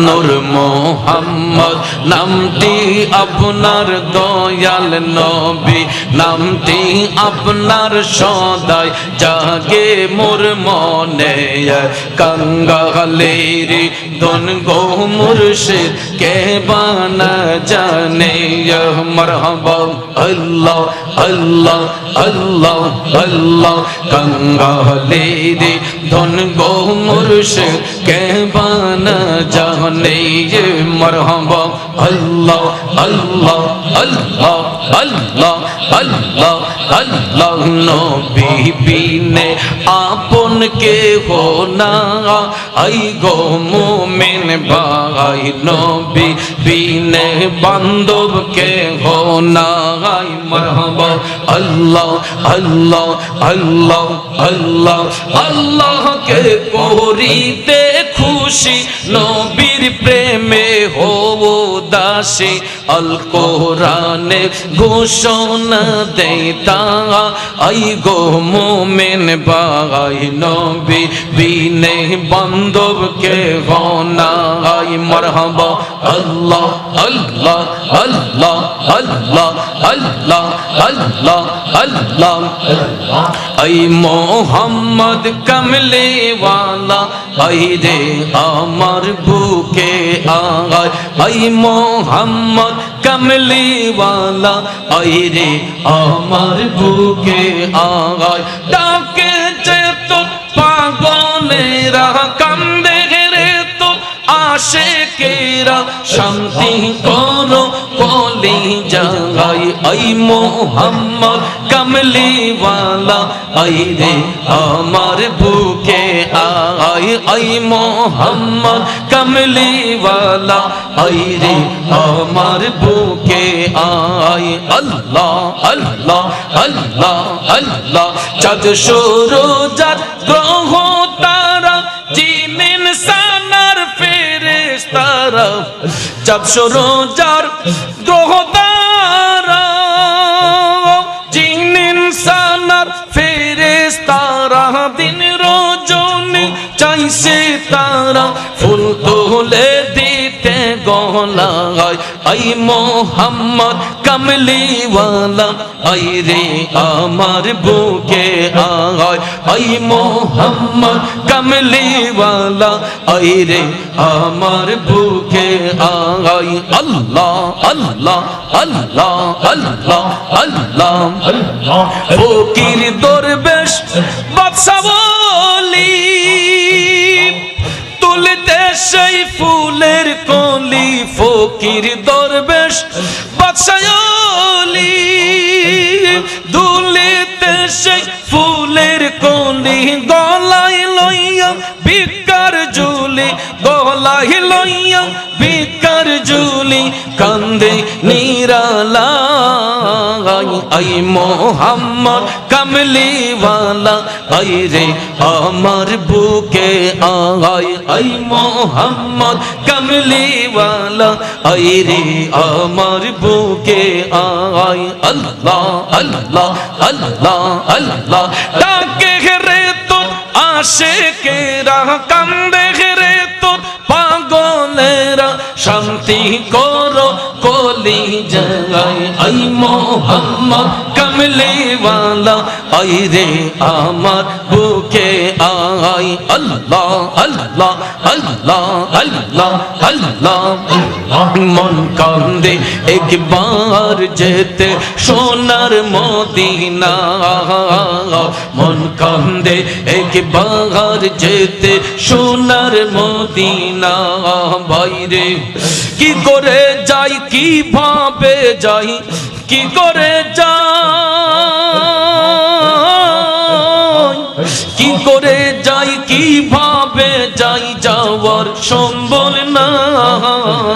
নূর মোহাম্মদ নামটি আপনার দয়াল নবী নামটি আপনার সদাই জাগে মোর মনে কঙ্গালের দন গো کہ بانا جانے، یا مرحبا، اللہ اللہ اللہ اللہ، کنگا دے۔ دھن گو مرش کہ بانا جانے، یا مرحبا আল্লাহ আল্লাহ আল্লাহ আল্লাহ আল্লাহ আল্লাহ নবী বিনে আপন কে হো না। আই গো মুমিন ভাই, নবী বিনে বান্ধব কে হো না। আই মরহবা আল্লাহ আল্লাহ আল্লাহ আল্লাহ আল্লাহ কে করিতে খুশি। নবীর প্রেমে হো দাসী আল কোরআনে ঘোষণা দেতা আই গো মোমেন বাই নবী বিনে বান্ধব কে مرحبا الله الله الله الله الله الله الله اي محمد کملی والا اي دے আমার বুকে আগায় আই মোহাম্মদ কমলিওয়ালা আই রে আমার বুকে আগায় ডাকে যে তো পাগলে শান্তি করো কলি জাগাই। আই মোহাম্মদ কমলি ওয়ালা আই রে আমার বুকে আই আই মোহাম্মদ কমলি ওয়ালা আই রে আমার বুকে আই আল্লাহ আল্লাহ আল্লাহ আল্লাহ। চাঁদ সূর্য গ্রহ তারা চাপসো রোজার গ্রহ তারা জিন ইনসানার ফেরেস তারা দিন রোজনে, চাইছে তারা ফুল তোলে দিন। আই মোহাম্মদ আই রে আমার বুকে আয় আই মোহাম্মদ আই রে আমার বুকে আয়। আল্লাহ আল্লাহ আল্লাহ আল্লাহ আল্লাহ ফকির দরবেশ, বাদশা বলি, তুলতে সেই ফুলের কলি ফকির দরবেশ বাদশায়লি দুলিতে সে ফুলের কলি গলায় লইয়া বিকার জুলি গলায় লইয়া বিকার জুলি কান্দে নিরালা। আই মোহাম্মদ কমলিওয়ালা, আই রে আমার বুকে আই আই মোহাম্মদ কমলিওয়ালা, আই রে আমার বুকে আই আল্লাহ আল্লাহ আল্লাহ আল্লাহ। ডাকে রে তো আসে কে কান্দে রে তো পাগলেরা। শান্তি করো আই রে আমার বুকে আই আল্লাহ আল্লাহ আল্লাহ আল্লাহ আল্লাহ মন কান্দে একবার যেতে সোনার মদিনা মন কান্দে একবার যেতে সোনার মদিনা বাইরে কি করে যাই কি ভাবে যাই কি করে যাই? কি করে যাই কি ভাবে যাই যাওয়ার সম্বল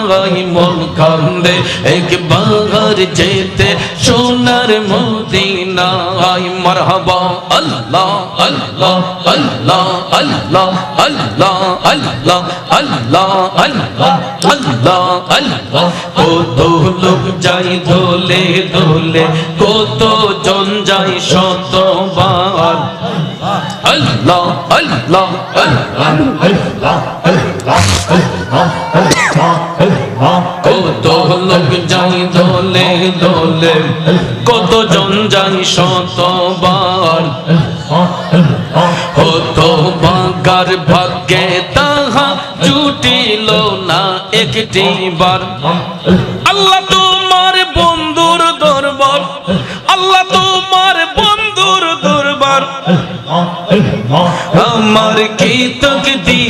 নাই মন কান্দে একবার যেতে সোনার মদিনায় মারহাবা আল্লাহ আল্লাহ আল্লাহ আল্লাহ আল্লাহ আল্লাহ আল্লাহ আল্লাহ আল্লাহ আল্লাহ কত লোক যাই দোলে দোলে কত জন যাই শতবার আল্লাহ আল্লাহ আল্লাহ কত লোক যাই দোলে দোলে, কত জন যাই শতবার। হত বাগার ভাগ্যে তাহা জুটিল না একটি বার। আল্লাহ তোমার বন্ধুর দরবার, আল্লাহ তোমার বন্ধুর দরবার। আমার কি তক দিরে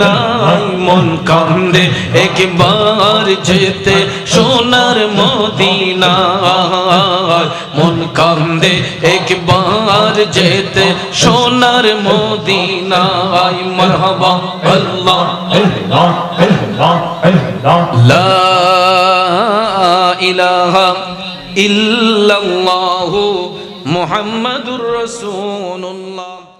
নাই মন কান্দে একবার যেতে সোনার মদিনা মন কান্দে একবার যেতে সোনার মদিনায়। মারহাবা আল্লাহ। লা ইলাহা ইল্লাল্লাহু মুহাম্মাদুর রাসূলুল্লাহ।